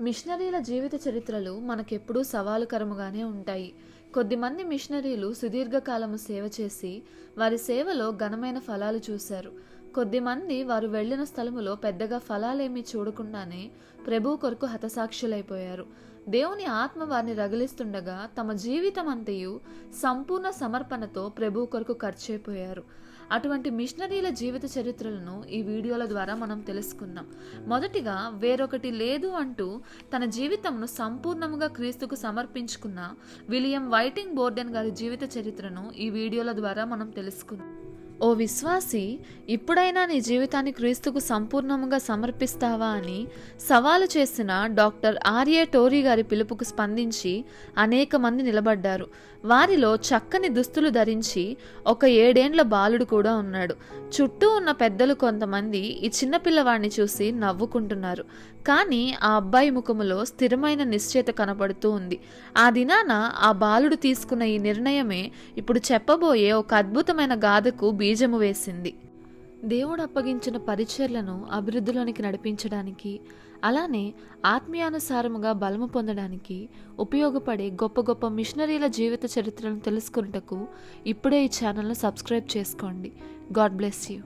మిషనరీల జీవిత చరిత్రలు మనకెప్పుడూ సవాలుకరముగానే ఉంటాయి. కొద్దిమంది మిషనరీలు సుదీర్ఘకాలము సేవ చేసి వారి సేవలో ఘనమైన ఫలాలు చూశారు. కొద్దిమంది వారు వెళ్ళిన స్థలములో పెద్దగా ఫలాలేమీ చూడకుండానే ప్రభు కొరకు హతసాక్షులైపోయారు. దేవుని ఆత్మ వారిని రగిలిస్తుండగా తమ జీవితం అంతయు సంపూర్ణ సమర్పణతో ప్రభు కొరకు ఖర్చయిపోయారు అటువంటి మిషనరీల జీవిత చరిత్రలను ఈ వీడియోల ద్వారా మనం తెలుసుకుందాం. మొదటిగా వేరొకటి లేదు అంటూ తన జీవితంను సంపూర్ణముగా క్రీస్తుకు సమర్పించుకున్న విలియం వైటింగ్ బోర్డెన్ గారి జీవిత చరిత్రను ఈ వీడియోల ద్వారా మనం తెలుసుకుందాం. ఓ విశ్వాసి ఇప్పుడైనా నీ జీవితాన్ని క్రీస్తుకు సంపూర్ణముగా సమర్పిస్తావా అని సవాలు చేసిన డాక్టర్ ఆర్ఏ టోరీ గారి పిలుపుకు స్పందించి అనేక మంది నిలబడ్డారు. వారిలో చక్కని దుస్తులు ధరించి ఒక ఏడేండ్ల బాలుడు కూడా ఉన్నాడు. చుట్టూ ఉన్న పెద్దలు కొంతమంది ఈ చిన్నపిల్లవాడిని చూసి నవ్వుకుంటున్నారు. కానీ ఆ అబ్బాయి ముఖములో స్థిరమైన నిశ్చయత కనబడుతూ ఉంది. ఆ దినాన ఆ బాలుడు తీసుకున్న ఈ నిర్ణయమే ఇప్పుడు చెప్పబోయే ఒక అద్భుతమైన గాథకు బీజము వేసింది. దేవుడు అప్పగించిన పరిచర్లను అభివృద్ధిలోనికి నడిపించడానికి అలానే ఆత్మీయానుసారముగా బలము పొందడానికి ఉపయోగపడే గొప్ప గొప్ప మిషనరీల జీవిత చరిత్రను తెలుసుకున్నటకు ఇప్పుడే ఈ ఛానల్ను సబ్స్క్రైబ్ చేసుకోండి. God bless you.